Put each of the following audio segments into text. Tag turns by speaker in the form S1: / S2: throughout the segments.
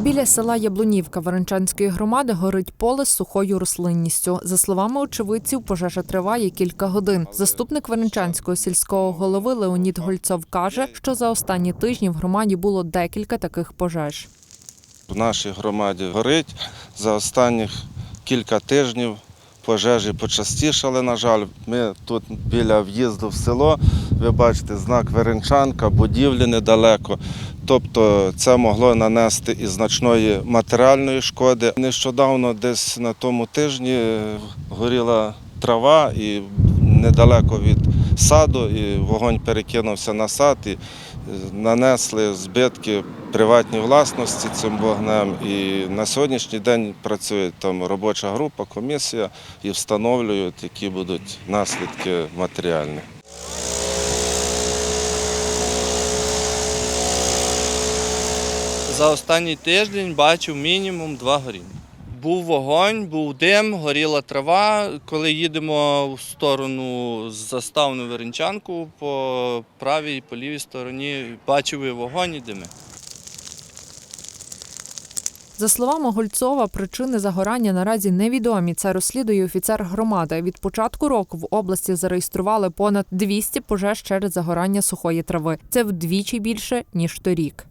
S1: Біля села Яблунівка Варенчанської громади горить поле з сухою рослинністю. За словами очевидців, пожежа триває кілька годин. Заступник Варенчанського сільського голови Леонід Гольцов каже, що за останні тижні в громаді було декілька таких пожеж.
S2: В нашій громаді горить. За останніх кілька тижнів пожежі почастішали, на жаль. Ми тут біля в'їзду в село, ви бачите знак Веренчанка, будівлі недалеко. Тобто це могло нанести і значної матеріальної шкоди. Нещодавно, десь на тому тижні, горіла трава і недалеко від саду, і вогонь перекинувся на сад. І нанесли збитки приватній власності цим вогнем. І на сьогоднішній день працює там робоча група, комісія і встановлюють, які будуть наслідки матеріальні.
S3: За останній тиждень бачив мінімум два горіння. Був вогонь, був дим, горіла трава. Коли їдемо в сторону з заставну Веренчанку, по правій і по лівій стороні бачив і вогонь і дими.
S1: За словами Гольцова, причини загорання наразі невідомі. Це розслідує офіцер громади. Від початку року в області зареєстрували понад 200 пожеж через загорання сухої трави. Це вдвічі більше ніж торік.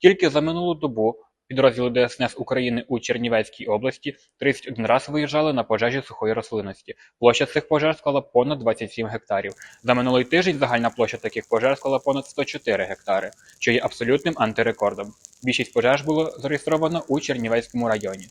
S4: Тільки за минулу добу підрозділи ДСНС України у Чернівецькій області 31 раз виїжджали на пожежі сухої рослинності. Площа цих пожеж склала понад 27 гектарів. За минулий тиждень загальна площа таких пожеж склала понад 104 гектари, що є абсолютним антирекордом. Більшість пожеж було зареєстровано у Чернівецькому районі.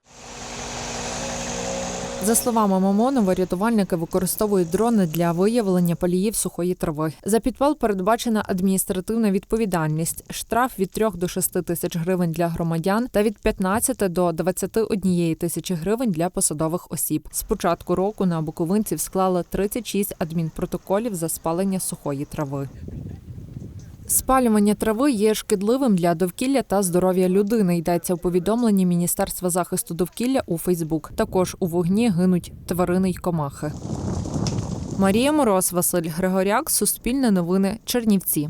S1: За словами Мамонова, рятувальники використовують дрони для виявлення паліїв сухої трави. За підпал передбачена адміністративна відповідальність, штраф від 3 до 6 тисяч гривень для громадян та від 15 до 21 тисячі гривень для посадових осіб. З початку року на буковинців склали 36 адмінпротоколів за спалення сухої трави. Спалювання трави є шкідливим для довкілля та здоров'я людини. Йдеться у повідомленні Міністерства захисту довкілля у Фейсбук. Також у вогні гинуть тварини й комахи. Марія Мороз, Василь Григоряк, Суспільне новини, Чернівці.